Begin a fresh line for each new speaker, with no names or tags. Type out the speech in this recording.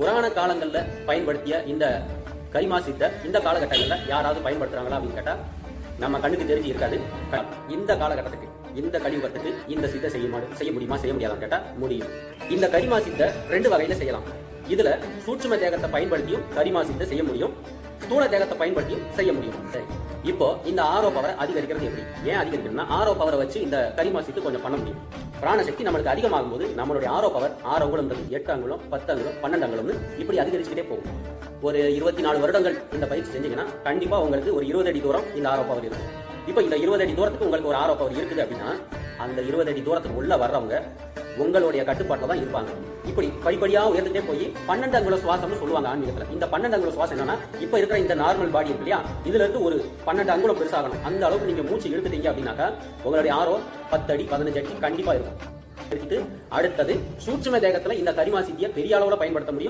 புராண காலங்களில் பயன்படுத்திய இந்த கரிமா இந்த காலகட்டங்களில் யாராவது பயன்படுத்துறாங்களா அப்படின்னு கேட்டால் நம்ம கண்ணுக்கு தெரிஞ்சு இருக்காது. இந்த காலகட்டத்துக்கு இந்த கலியுகத்துக்கு இந்த சித்த செய்ய செய்ய முடியுமா செய்ய முடியாதான்னு கேட்டால் முடியும். இந்த கரிமா சித்தை ரெண்டு வகையில செய்யலாம். இதுல சூட்சும தேகத்தை பயன்படுத்தியும் கரிமா சித்தை செய்ய முடியும். ஸ்தூல தேகத்தை பயன்படுத்தியும் செய்ய முடியும். சரி. இப்போ இந்த ஆரோ பவரை அதிகரிக்கிறது எப்படி? ஏன் அதிகரிக்கணும்னா ஆரோ பவரை வச்சு இந்த கரிமா சித்து கொஞ்சம் பண்ண முடியும். பிராணசக்தி நம்மளுக்கு அதிகமாகும் போது நம்மளுடைய ஆரோ பவர் ஆறு அங்குலம் எட்டு அங்குலம் பத்து அங்குலம் பன்னெண்டு அங்குலம்னு இப்படி அதிகரிச்சுக்கிட்டே போகும். ஒரு இருபத்தி நாலு வருடங்கள் இந்த பயிற்சி செஞ்சீங்கன்னா கண்டிப்பா உங்களுக்கு ஒரு இருபது அடி தூரம் இந்த ஆரோ பவர் இருக்கும். இப்போ இந்த இருபது அடி தூரத்துக்கு உங்களுக்கு ஒரு ஆரோ பவர் இருக்குது அப்படின்னா அந்த இருபது அடி தூரத்துக்கு உள்ள வர்றவங்க உங்களுடைய கட்டுப்பாட்டில் தான் இருப்பாங்க. இப்படி படிப்படியா உயர்ந்துட்டே போய் பன்னெண்டு அங்குல சுவாசம்னு சொல்லுவாங்க ஆன்மீகத்துல. இந்த பன்னெண்டு அங்குல சுவாசம் என்னன்னா இப்ப இருக்கிற இந்த நார்மல் பாடி இருக்கு இல்லையா? இதுல இருந்து ஒரு பன்னெண்டு அங்குலம் பெருசாகணும். அந்த அளவுக்கு நீங்க மூச்சு இழுத்துட்டீங்க அப்படின்னாக்கா உங்களுடைய ஆரோ பத்து அடி பதினஞ்சு அடி கண்டிப்பா இருக்கும். அடுத்தது சூட்சும தேகத்துல இந்த கரிமா சித்தியை பெரிய அளவுல பயன்படுத்த முடியும்.